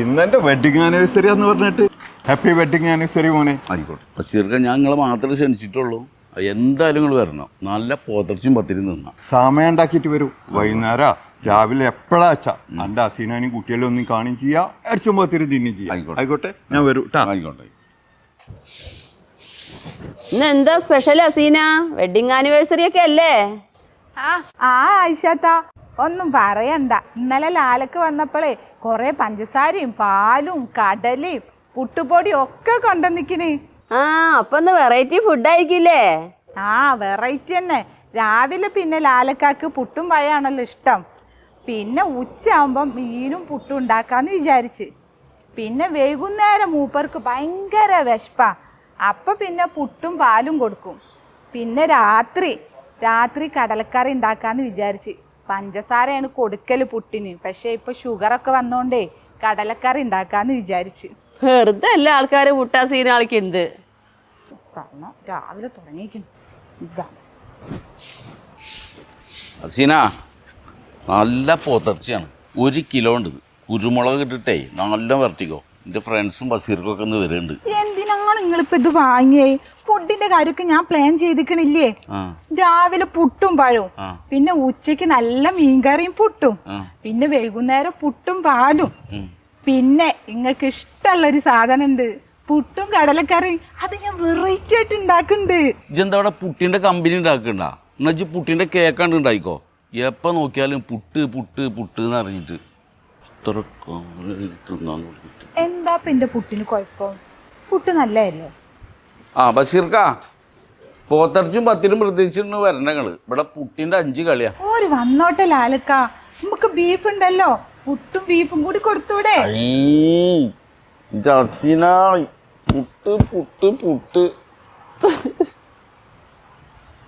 ഇന്നെന്റെ wedding anniversary എന്ന് പറഞ്ഞിട്ട്. ഹാപ്പി വെഡിങ് ആനിവേഴ്സറി മോനെ. ആയിക്കോട്ടെ. ബഷീർക്ക ഞാൻ നിങ്ങളെ മാത്രമേ ക്ഷണിച്ചിട്ടുള്ളൂ. എന്തായാലും നിങ്ങൾ വരണം. നല്ല പോത്തർച്ചും പത്തിരി നിന്ന സമയം ഉണ്ടാക്കിയിട്ട് വരൂ. വൈകുന്നേരം. രാവിലെ എപ്പോഴാ നല്ല എന്റെ അസീനാനും കുട്ടികളും ഒന്നും കാണുകയും ചെയ്യാ. അരിച്ചും പത്തിരി തിന്നും ചെയ്യാം. ആയിക്കോട്ടെ. ആയിക്കോട്ടെ. ഞാൻ വരൂ ട്ടാ. ആയിക്കോട്ടെ. ഇന്ന് എന്താ സ്പെഷ്യൽ അസീന? വെഡിങ് ആനിവേഴ്സറി ഒക്കെ അല്ലേ? ആ ആ ആയിഷാത്ത ഒന്നും പറയണ്ട. ഇന്നലെ ലാലക്ക് വന്നപ്പോഴേ കുറെ പഞ്ചസാരയും പാലും കടലയും പുട്ടുപൊടിയും ഒക്കെ കൊണ്ടുവന്നിക്കണ് ആ അപ്പൊ വെറൈറ്റി ഫുഡ് ആയിരിക്കില്ലേ? ആ വെറൈറ്റി തന്നെ. രാവിലെ പിന്നെ ലാലക്കാക്ക് പുട്ടും പഴയാണല്ലോ ഇഷ്ടം. പിന്നെ ഉച്ചയാകുമ്പം മീനും പുട്ടും ഉണ്ടാക്കാന്ന് വിചാരിച്ച്. പിന്നെ വൈകുന്നേരം മൂപ്പർക്ക് ഭയങ്കര വിശപ്പാ. അപ്പം പിന്നെ പുട്ടും പാലും കൊടുക്കും. പിന്നെ രാത്രി രാത്രി കടലക്കറി ഉണ്ടാക്കാന്ന് വിചാരിച്ച്. പഞ്ചസാരയാണ് കൊടുക്കൽ പുട്ടിന്. പക്ഷേ ഇപ്പൊ ഷുഗറൊക്കെ വന്നോണ്ടേ കടലക്കറി ഉണ്ടാക്കാന്ന് വിചാരിച്ച്. വെറുതെ എല്ലാ ആൾക്കാരും മുട്ടാ സീന കളിക്കുന്നത് പറഞ്ഞ രാവിലെ തുടങ്ങിയിരിക്കുന്നു. ഇതാണ് നല്ല പോത്തിറച്ചിയാണ് ഒരു കിലോ ഉണ്ട് ഇത്. കുരുമുളക് ഇട്ടിട്ടേ നല്ല വരട്ടിക്കോ. എന്റെ ഫ്രണ്ട്സും ഒന്ന് വരുന്നുണ്ട് നിങ്ങളിപ്പോ ഇത് വാങ്ങിയേ? ഫുഡിന്റെ കാര്യമൊക്കെ ഞാൻ പ്ലാൻ ചെയ്തിക്കണില്ലേ? രാവിലെ പുട്ടും പഴവും. പിന്നെ ഉച്ചയ്ക്ക് നല്ല മീൻകറിയും പുട്ടും. പിന്നെ വൈകുന്നേരം പുട്ടും പാലും. പിന്നെ നിങ്ങൾക്ക് ഇഷ്ടമുള്ള ഒരു സാധനം ഉണ്ട് പുട്ടും കടലക്കറി അത് ഞാൻ വെറൈറ്റി ആയിട്ട് ഉണ്ടാക്കുന്നുണ്ട്. ഇജെന്താ അവിടെ പുട്ടിന്റെ കമ്പനി ഉണ്ടാക്കണ്ട എന്നാൽ പുട്ടിന്റെ കേക്കാണ്ട് ഉണ്ടായിക്കോ? എപ്പ നോക്കിയാലും പുട്ട് പുട്ട് പുട്ട് എന്ന് അറിഞ്ഞിട്ട്. എന്താ ഇപ്പൊ എന്റെ പുട്ടിന് കുഴപ്പം? പുട്ട് നല്ലതല്ലേ? ആ ബഷീർക്ക പോത്തർച്ചും പത്തിനും പ്രതീക്ഷിച്ചിട്ട് വരണങ്ങൾ ഇവിടെ പുട്ടിന്റെ അഞ്ച് കളിയാ. ഓര് വന്നോട്ടെ ലാലക്ക. നമുക്ക് ബീഫ് ഉണ്ടല്ലോ. പുട്ടും ബീഫും കൂടി കൊടുത്തൂടെ? ജസീന പുട്ട് പുട്ട് പുട്ട്.